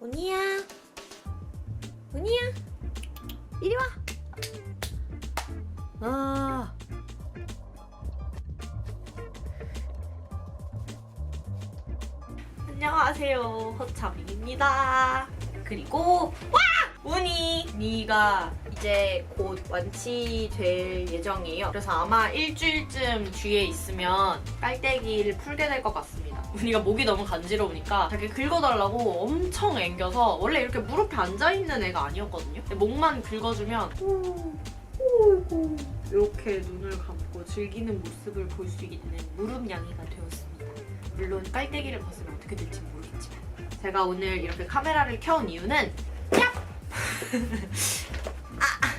운이야. 운이야. 이리 와. 아. 안녕하세요. 허참입니다. 그리고 와! 운이 니가 이제 곧 완치될 예정이에요. 그래서 아마 일주일쯤 뒤에 있으면 깔때기를 풀게 될 것 같습니다. 운이가 목이 너무 간지러우니까 자기 긁어달라고 엄청 앵겨서 원래 이렇게 무릎에 앉아있는 애가 아니었거든요. 근데 목만 긁어주면 오이고 이렇게 눈을 감고 즐기는 모습을 볼 수 있는 무릎 양이가 되었습니다. 물론 깔때기를 벗으면 어떻게 될지 모르겠지만 제가 오늘 이렇게 카메라를 켜온 이유는 아,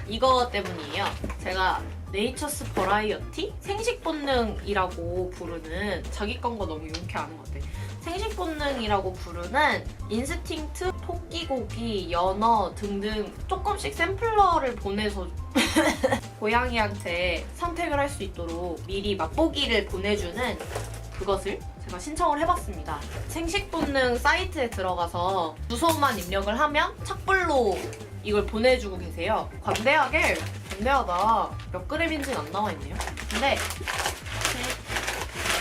이거 때문이에요. 제가 네이처스 버라이어티 생식 본능이라고 부르는 자기 건 거 너무 용케 아는 것 같아. 생식 본능이라고 부르는 인스팅트, 토끼고기, 연어 등등 조금씩 샘플러를 보내서 고양이한테 선택을 할 수 있도록 미리 맛보기를 보내주는 그것을 제가 신청을 해봤습니다. 생식 본능 사이트에 들어가서 주소만 입력을 하면 착불로 이걸 보내주고 계세요. 관대하게 관대하다. 몇 그램인지는 안 나와 있네요. 근데 셋,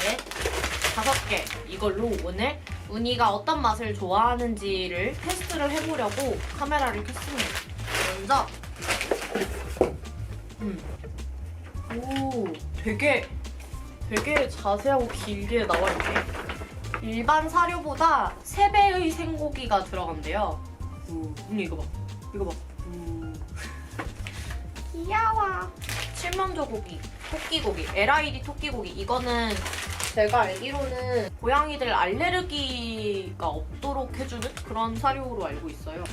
넷, 다섯 개 이걸로 오늘 운이가 어떤 맛을 좋아하는지를 테스트를 해보려고 카메라를 켰습니다. 먼저 음. 오 되게 되게 자세하고 길게 나와 있네. 일반 사료보다 3배의 생고기가 들어간대요. 오, 이거 봐. 이거 봐. 오. 귀여워. 칠면조 고기, 토끼고기, LID 토끼고기. 이거는 제가 알기로는 고양이들 알레르기가 없도록 해주는 그런 사료로 알고 있어요.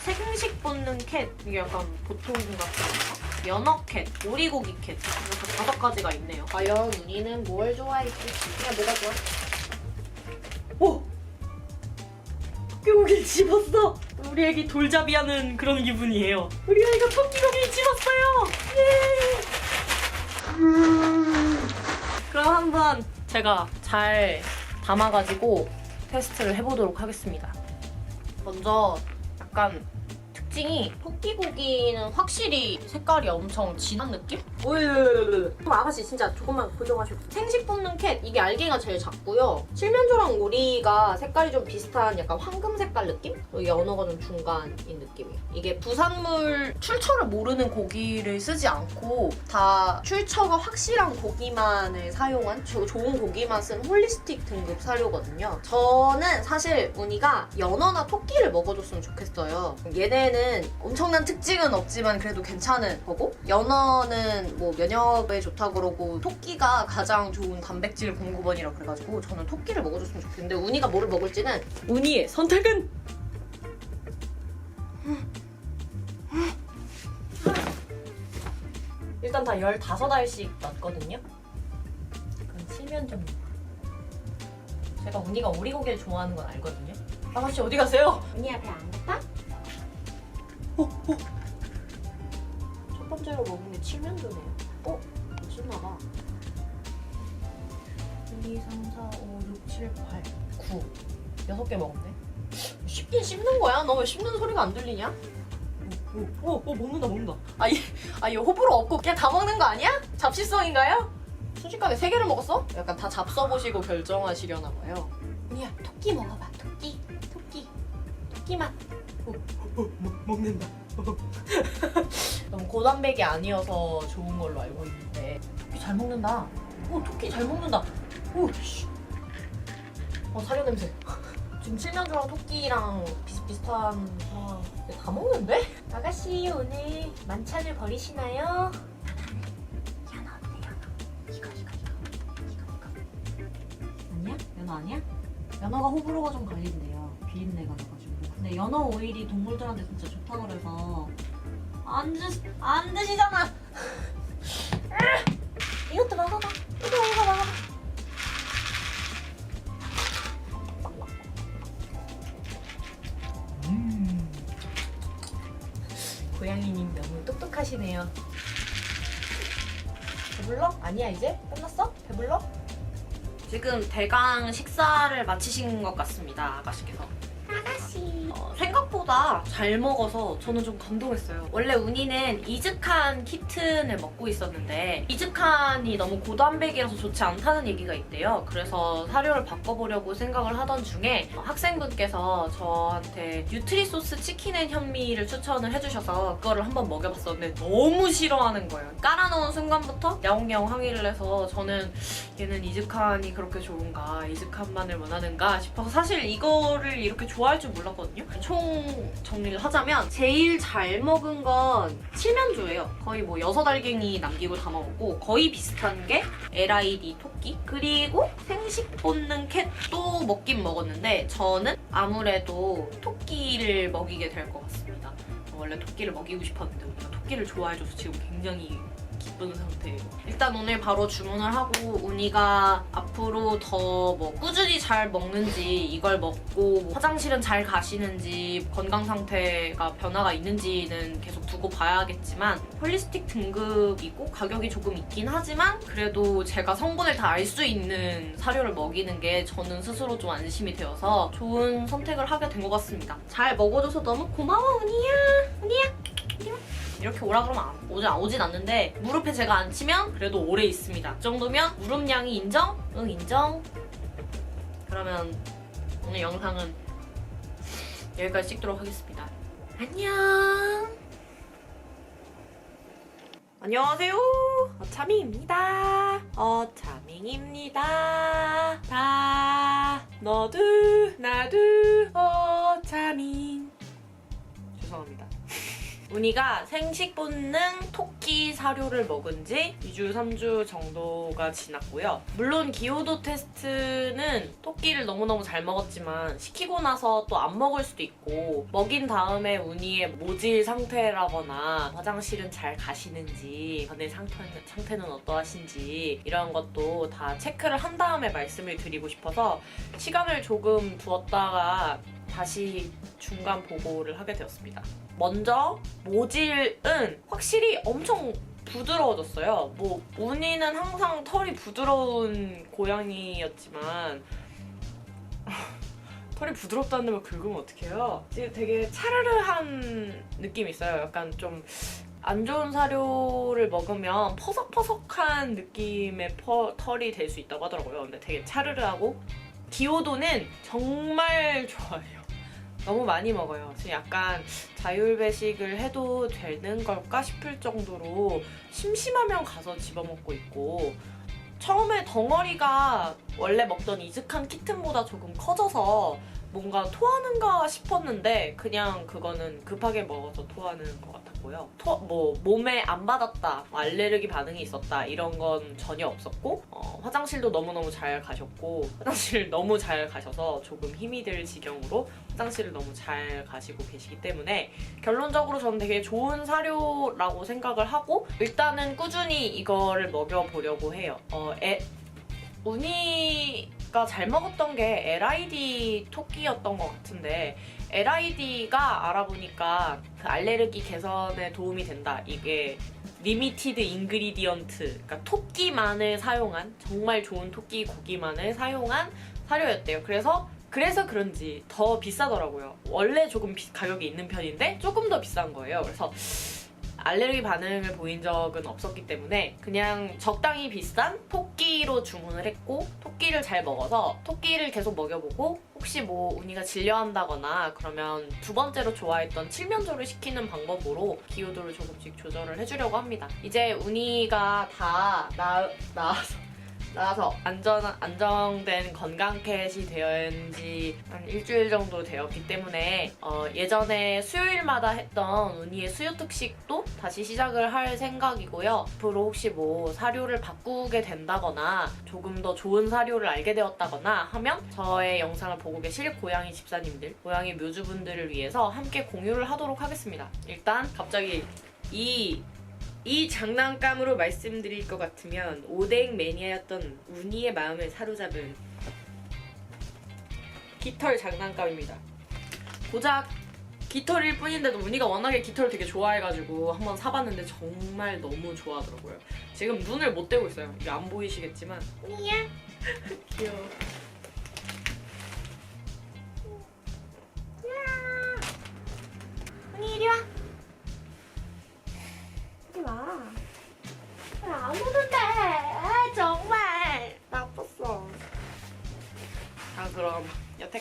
생식 본능 캣, 이게 약간 보통 같은 거. 연어 캣, 오리고기 캣. 이렇게 다섯 가지가 있네요. 과연 운이는 뭘 좋아할지. 그냥 뭐가 좋아? 오! 토끼고기를 집었어! 우리 애기 돌잡이 하는 그런 기분이에요. 우리 아이가 토끼고기를 집었어요! 예! 그럼 한번 제가 잘 담아가지고 테스트를 해보도록 하겠습니다. 먼저 약간 특징이 토끼고기는 확실히 색깔이 엄청 진한 느낌? 오예예예예 아가씨 진짜 조금만 고정하시고. 생식 본능 캣 이게 알갱이가 제일 작고요. 칠면조랑 오리가 색깔이 좀 비슷한 약간 황금 색깔 느낌? 그리고 연어가 좀 중간인 느낌이에요. 이게 부산물 출처를 모르는 고기를 쓰지 않고 다 출처가 확실한 고기만을 사용한 조- 좋은 고기만 쓴 홀리스틱 등급 사료거든요. 저는 사실 운이가 연어나 토끼를 먹어줬으면 좋겠어요. 얘네는 엄청난 특징은 없지만 그래도 괜찮은 거고 연어는 뭐 면역에 좋다 그러고 토끼가 가장 좋은 단백질 공급원이라 그래가지고 저는 토끼를 먹어줬으면 좋겠는데 운이가 뭐를 먹을지는 운이의 선택은 일단 다 15알씩 났거든요 그럼 치면 좀 제가 운이가 오리고기를 좋아하는 건 알거든요 아가씨 어디 가세요? 운이야 배안 고파? 첫 번째로 먹은 게 칠면조네요. 어? 맛있나봐. 1, 2, 3, 4, 5, 6, 7, 8, 9. 여섯 개 먹었네. 씹긴 씹는 거야? 너 왜 씹는 소리가 안 들리냐? 오, 오, 오, 오, 먹는다, 먹는다. 아, 얘, 아, 얘 호불호 없고 그냥 다 먹는 거 아니야? 잡식성인가요? 순식간에 세 개를 먹었어? 약간 다 잡숴보시고 결정하시려나 봐요. 언니야, 토끼 먹어봐, 토끼. 토끼. 토끼 맛. 오, 오, 오, 먹, 먹는다. 너무 고단백이 아니어서 좋은 걸로 알고 있는데 토끼 잘 먹는다. 오 토끼 잘 먹는다. 오 씨. 어 사료 냄새. 지금 칠면조랑 토끼랑 비슷비슷한 아, 근데 다 먹는데? 아가씨 오늘 만찬을 버리시나요? 연어 어때 연어? 이거 이거 이거 이거 이거 아니야? 연어 아니야? 연어가 호불호가 좀 갈린대요. 비린내가 나가지고. 근데 연어 오일이 동물들한테 진짜 좋다 그래서 안, 드, 안 드시잖아. 이것도 먹어봐. 이거 이거 먹어봐. 음. 고양이님 너무 똑똑하시네요. 배불러? 아니야 이제? 끝났어? 배불러? 지금 대강 식사를 마치신 것 같습니다 아가씨께서. 생각보다 잘 먹어서 저는 좀 감동했어요. 원래 운이는 이즈칸 키튼을 먹고 있었는데 이즈칸이 너무 고단백이라서 좋지 않다는 얘기가 있대요. 그래서 사료를 바꿔보려고 생각을 하던 중에 학생분께서 저한테 뉴트리 소스 치킨앤 현미를 추천을 해주셔서 그거를 한번 먹여봤었는데 너무 싫어하는 거예요. 깔아놓은 순간부터 야옹야옹 항의를 해서 저는 얘는 이즈칸이 그렇게 좋은가 이즈칸만을 원하는가 싶어서 사실 이거를 이렇게 좋아할 줄 몰랐거든요 총 정리를 하자면 제일 잘 먹은 건 칠면조예요. 거의 뭐 여섯 알갱이 남기고 다 먹었고 거의 비슷한 게 LID 토끼 그리고 생식 본능 캣도 먹긴 먹었는데 저는 아무래도 토끼를 먹이게 될 것 같습니다. 원래 토끼를 먹이고 싶었는데 토끼를 좋아해줘서 지금 굉장히 기쁜 상태예요. 일단 오늘 바로 주문을 하고 운이가 앞으로 더 뭐 꾸준히 잘 먹는지 이걸 먹고 뭐 화장실은 잘 가시는지 건강 상태가 변화가 있는지는 계속 두고 봐야겠지만 홀리스틱 등급이고 가격이 조금 있긴 하지만 그래도 제가 성분을 다 알 수 있는 사료를 먹이는 게 저는 스스로 좀 안심이 되어서 좋은 선택을 하게 된 것 같습니다. 잘 먹어줘서 너무 고마워 운이야. 운이야. 이렇게 오라 그러면 안, 오지, 오진 않는데 무릎에 제가 안 치면 그래도 오래 있습니다. 그 정도면 무릎량이 인정? 응 인정. 그러면 오늘 영상은 여기까지 찍도록 하겠습니다. 안녕. 안녕하세요. 어차밍입니다. 어차밍입니다. 다 너도 나도 어차밍. 운이가 생식 본능 토끼 사료를 먹은 지 2주, 3주 정도가 지났고요. 물론 기호도 테스트는 토끼를 너무너무 잘 먹었지만 시키고 나서 또 안 먹을 수도 있고 먹인 다음에 운이의 모질 상태라거나 화장실은 잘 가시는지 전에 상태, 상태는 어떠하신지 이런 것도 다 체크를 한 다음에 말씀을 드리고 싶어서 시간을 조금 두었다가 다시 중간 보고를 하게 되었습니다. 먼저 모질은 확실히 엄청 부드러워졌어요. 뭐 운이는 항상 털이 부드러운 고양이였지만 털이 부드럽다는 걸 긁으면 어떡해요? 지금 되게 차르르한 느낌이 있어요. 약간 좀 안 좋은 사료를 먹으면 퍼석퍼석한 느낌의 퍼- 털이 될 수 있다고 하더라고요. 근데 되게 차르르하고 기호도는 정말 좋아해요. 너무 많이 먹어요. 지금 약간 자율배식을 해도 되는 걸까 싶을 정도로 심심하면 가서 집어먹고 있고 처음에 덩어리가 원래 먹던 이즈칸 키튼보다 조금 커져서 뭔가 토하는가 싶었는데 그냥 그거는 급하게 먹어서 토하는 것 같았고요. 토, 뭐 몸에 안 받았다, 뭐 알레르기 반응이 있었다 이런 건 전혀 없었고 어, 화장실도 너무너무 잘 가셨고 화장실 너무 잘 가셔서 조금 힘이 들 지경으로 화장실을 너무 잘 가시고 계시기 때문에 결론적으로 저는 되게 좋은 사료라고 생각을 하고 일단은 꾸준히 이거를 먹여보려고 해요. 어, 애, 운이 가잘 먹었던 게 LID 토끼였던 것 같은데 LID가 알아보니까 그 알레르기 개선에 도움이 된다. 이게 리미티드 인그리디언트, 그러니까 토끼만을 사용한 정말 좋은 토끼 고기만을 사용한 사료였대요. 그래서 그래서 그런지 더 비싸더라고요. 원래 조금 비- 가격이 있는 편인데 조금 더 비싼 거예요. 그래서 알레르기 반응을 보인 적은 없었기 때문에 그냥 적당히 비싼 토끼로 주문을 했고 토끼를 잘 먹어서 토끼를 계속 먹여보고 혹시 뭐 운이가 질려한다거나 그러면 두 번째로 좋아했던 칠면조를 시키는 방법으로 기호도를 조금씩 조절을 해주려고 합니다. 이제 운이가 다 나, 나와서 나와서 안전, 안정된 건강캣이 되었는지 한 일주일 정도 되었기 때문에 어, 예전에 수요일마다 했던 운이의 수요 특식도 다시 시작을 할 생각이고요. 앞으로 혹시 뭐 사료를 바꾸게 된다거나 조금 더 좋은 사료를 알게 되었다거나 하면 저의 영상을 보고 계실 고양이 집사님들, 고양이 묘주분들을 위해서 함께 공유를 하도록 하겠습니다. 일단 갑자기 이 이 장난감으로 말씀드릴 것 같으면 오뎅 매니아였던 운이의 마음을 사로잡은 깃털 장난감입니다. 고작 깃털일 뿐인데도 운이가 워낙에 깃털을 되게 좋아해가지고 한번 사봤는데 정말 너무 좋아하더라고요. 지금 눈을 못 떼고 있어요. 이게 안 보이시겠지만 운이야 귀여워.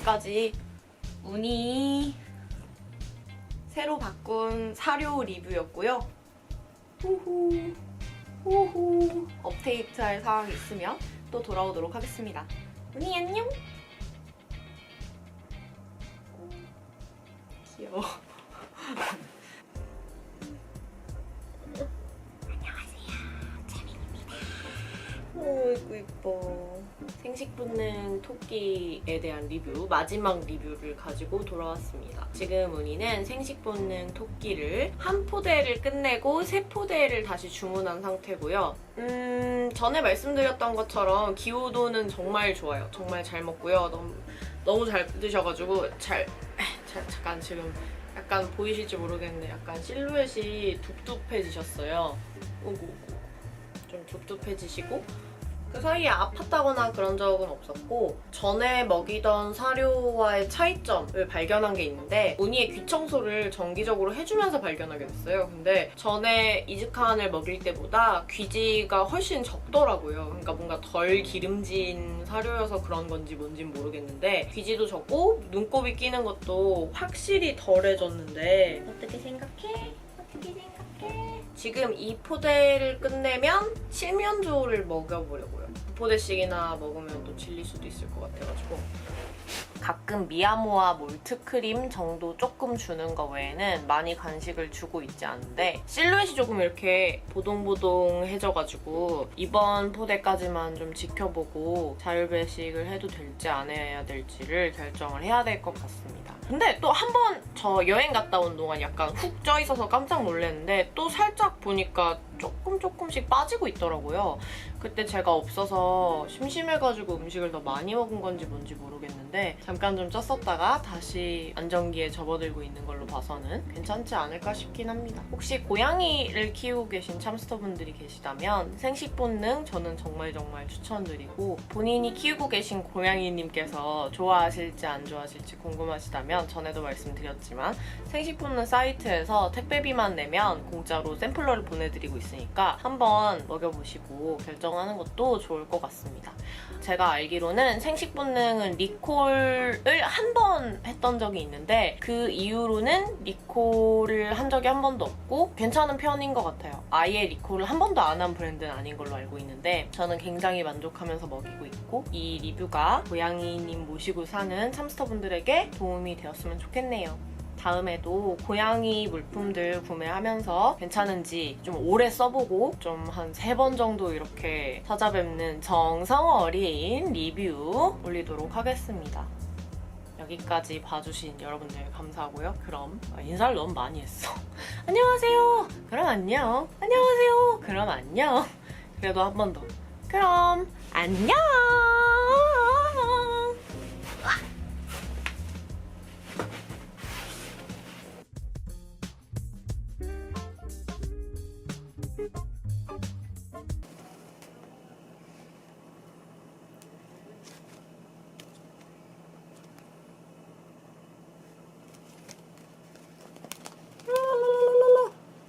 여기까지 운이 새로 바꾼 사료 리뷰였고요. 후후 후후 업데이트할 사항이 있으면 또 돌아오도록 하겠습니다. 운이 안녕. 귀여워. 토끼에 대한 리뷰, 마지막 리뷰를 가지고 돌아왔습니다. 지금 은희는 생식 본능 토끼를 한 포대를 끝내고 세 포대를 다시 주문한 상태고요. 음, 전에 말씀드렸던 것처럼 기호도는 정말 좋아요. 정말 잘 먹고요. 너무, 너무 잘 드셔가지고 잘, 잘, 잠깐 지금 약간 보이실지 모르겠는데 약간 실루엣이 둡둡해지셨어요. 오고 오고. 좀 둡둡해지시고 그 사이에 아팠다거나 그런 적은 없었고 전에 먹이던 사료와의 차이점을 발견한 게 있는데 운이의 귀 청소를 정기적으로 해주면서 발견하게 됐어요. 근데 전에 이즈칸을 먹일 때보다 귀지가 훨씬 적더라고요. 그러니까 뭔가 덜 기름진 사료여서 그런 건지 뭔진 모르겠는데 귀지도 적고 눈곱이 끼는 것도 확실히 덜해졌는데 어떻게 생각해? 어떻게 생각해? 지금 이 포대를 끝내면 칠면조를 먹여보려고요. 두 포대씩이나 먹으면 또 질릴 수도 있을 것 같아가지고. 가끔 미야모와 몰트크림 정도 조금 주는 거 외에는 많이 간식을 주고 있지 않은데 실루엣이 조금 이렇게 보동보동해져가지고 이번 포대까지만 좀 지켜보고 자율배식을 해도 될지 안 해야 될지를 결정을 해야 될 것 같습니다. 근데 또 한 번 저 여행 갔다 온 동안 약간 훅 쪄 있어서 깜짝 놀랐는데 또 살짝 보니까 조금 조금씩 빠지고 있더라고요. 그때 제가 없어서 심심해가지고 음식을 더 많이 먹은 건지 뭔지 모르겠는데 잠깐 좀 쪘었다가 다시 안정기에 접어들고 있는 걸로 봐서는 괜찮지 않을까 싶긴 합니다. 혹시 고양이를 키우고 계신 참스터분들이 계시다면 생식 본능 저는 정말 정말 추천드리고 본인이 키우고 계신 고양이님께서 좋아하실지 안 좋아하실지 궁금하시다면 전에도 말씀드렸지만 생식 본능 사이트에서 택배비만 내면 공짜로 샘플러를 보내드리고 있 으니까 한번 먹여보시고 결정하는 것도 좋을 것 같습니다. 제가 알기로는 생식 본능은 리콜을 한 번 했던 적이 있는데 그 이후로는 리콜을 한 적이 한 번도 없고 괜찮은 편인 것 같아요. 아예 리콜을 한 번도 안 한 브랜드는 아닌 걸로 알고 있는데 저는 굉장히 만족하면서 먹이고 있고 이 리뷰가 고양이님 모시고 사는 참스터분들에게 도움이 되었으면 좋겠네요. 다음에도 고양이 물품들 구매하면서 괜찮은지 좀 오래 써보고 좀 한 세 번 정도 이렇게 찾아뵙는 정성 어린 리뷰 올리도록 하겠습니다. 여기까지 봐주신 여러분들 감사하고요. 그럼 아, 인사를 너무 많이 했어. 안녕하세요. 그럼 안녕. 안녕하세요. 그럼 안녕. 그래도 한 번 더. 그럼 안녕.